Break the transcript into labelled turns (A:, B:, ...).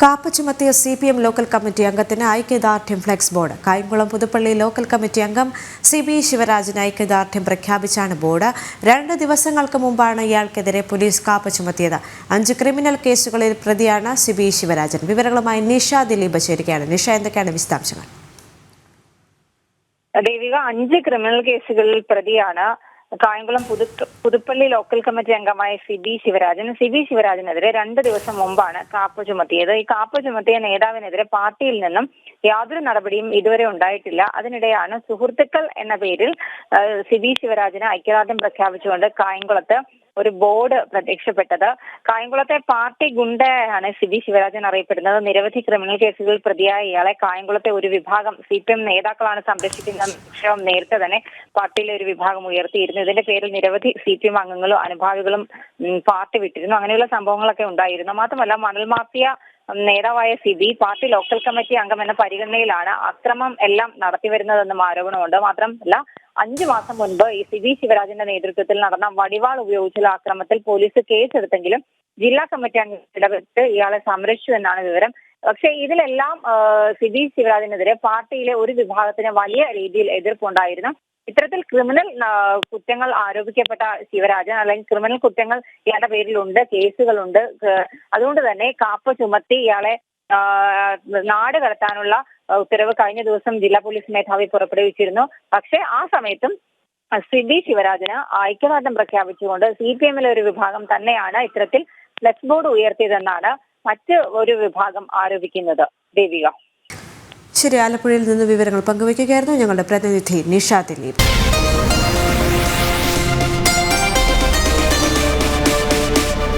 A: കാപ്പ ചുമത്തിയ C P M local committee അംഗത്തിന് ഐക്യദാർഢ്യം flex board. Kayamkulam Puthuppally local committee അംഗം സി ബി ശിവരാജന് ഐക്യദാർഢ്യം പ്രഖ്യാപിച്ചാണ് ബോർഡ്. രണ്ട് ദിവസങ്ങൾക്ക് മുമ്പാണ് ഇയാൾക്കെതിരെ പോലീസ് കാപ്പ ചുമത്തിയത് അഞ്ച് ക്രിമിനൽ കേസുകളിൽ പ്രതിയാണ് സി ബി ശിവരാജൻ. വിവരങ്ങളുമായി നിഷ ദിലീപ് ചേരുകയാണ്. നിഷ എന്തൊക്കെയാണ് വിശദാംശങ്ങൾ?
B: ദേവിക അഞ്ച് ക്രിമിനൽ കേസുകളിൽ പ്രതിയാണ് കായംകുളം പുതു പുതുപ്പള്ളി ലോക്കൽ കമ്മിറ്റി അംഗമായ C B Sivarajan C B ശിവരാജനെതിരെ രണ്ട് ദിവസം മുമ്പാണ് കാപ്പ് ചുമത്തിയത്. ഈ കാപ്പ് ചുമത്തിയ നേതാവിനെതിരെ പാർട്ടിയിൽ നിന്നും യാതൊരു നടപടിയും ഇതുവരെ ഉണ്ടായിട്ടില്ല. അതിനിടെയാണ് സുഹൃത്തുക്കൾ എന്ന പേരിൽ സി ബി ശിവരാജന് ഐക്യദാർഢ്യം പ്രഖ്യാപിച്ചുകൊണ്ട് കായംകുളത്ത് ഒരു ബോർഡ് പ്രത്യക്ഷപ്പെട്ടത്. കായംകുളത്തെ പാർട്ടി ഗുണ്ടയാണ് സി ബി ശിവരാജൻ അറിയപ്പെടുന്നത്. നിരവധി ക്രിമിനൽ കേസുകളിൽ പ്രതിയായ ഇയാളെ കായംകുളത്തെ ഒരു വിഭാഗം സി പി എം നേതാക്കളാണ് സംരക്ഷിക്കുന്ന വിഷയം നേരത്തെ തന്നെ പാർട്ടിയിലെ ഒരു വിഭാഗം ഉയർത്തിയിരുന്നു. ഇതിന്റെ പേരിൽ നിരവധി സി പി എം അംഗങ്ങളും അനുഭാവികളും പാർട്ടി വിട്ടിരുന്നു. അങ്ങനെയുള്ള സംഭവങ്ങളൊക്കെ ഉണ്ടായിരുന്നു. മാത്രമല്ല മണൽ മാഫിയ നേതാവായ സിബി പാർട്ടി ലോക്കൽ കമ്മിറ്റി അംഗം എന്ന പരിഗണനയിലാണ് അക്രമം എല്ലാം നടത്തിവരുന്നതെന്നും ആരോപണമുണ്ട്. മാത്രമല്ല അഞ്ചു മാസം മുൻപ് ഈ സി വി ശിവരാജന്റെ നേതൃത്വത്തിൽ നടന്ന വടിവാൾ ഉപയോഗിച്ചുള്ള ആക്രമത്തിൽ പോലീസ് കേസെടുത്തെങ്കിലും ജില്ലാ കമ്മിറ്റി അംഗം ഇടപെട്ട് ഇയാളെ സംരക്ഷിച്ചു എന്നാണ് വിവരം. പക്ഷേ ഇതിലെല്ലാം സി ശിവരാജിനെതിരെ പാർട്ടിയിലെ ഒരു വിഭാഗത്തിന് വലിയ രീതിയിൽ എതിർപ്പുണ്ടായിരുന്നു ഇത്തരത്തിൽ ക്രിമിനൽ കുറ്റങ്ങൾ ആരോപിക്കപ്പെട്ട ശിവരാജൻ അല്ലെങ്കിൽ ക്രിമിനൽ കുറ്റങ്ങൾ ഇയാളുടെ പേരിലുണ്ട് കേസുകളുണ്ട്. അതുകൊണ്ട് തന്നെ കാപ്പ ചുമത്തി ഇയാളെ നാട് കടത്താനുള്ള ഉത്തരവ് കഴിഞ്ഞ ദിവസം ജില്ലാ പോലീസ് മേധാവി പുറപ്പെടുവിച്ചിരുന്നു. പക്ഷേ ആ സമയത്തും സിബി ശിവരാജന് ഐക്യദാർഢ്യം പ്രഖ്യാപിച്ചുകൊണ്ട് സി പി എമ്മിലെ ഒരു വിഭാഗം തന്നെയാണ് ഇത്തരത്തിൽ ഫ്ലെക്സ് ബോർഡ് ഉയർത്തിയതെന്നാണ് മറ്റ് ഒരു വിഭാഗം ആരോപിക്കുന്നത്. ദേവിക.
A: ശരി ആലപ്പുഴയിൽ നിന്ന് വിവരങ്ങൾ പങ്കുവയ്ക്കുകയായിരുന്നു ഞങ്ങളുടെ പ്രതിനിധി നിഷ ദിലീപ്.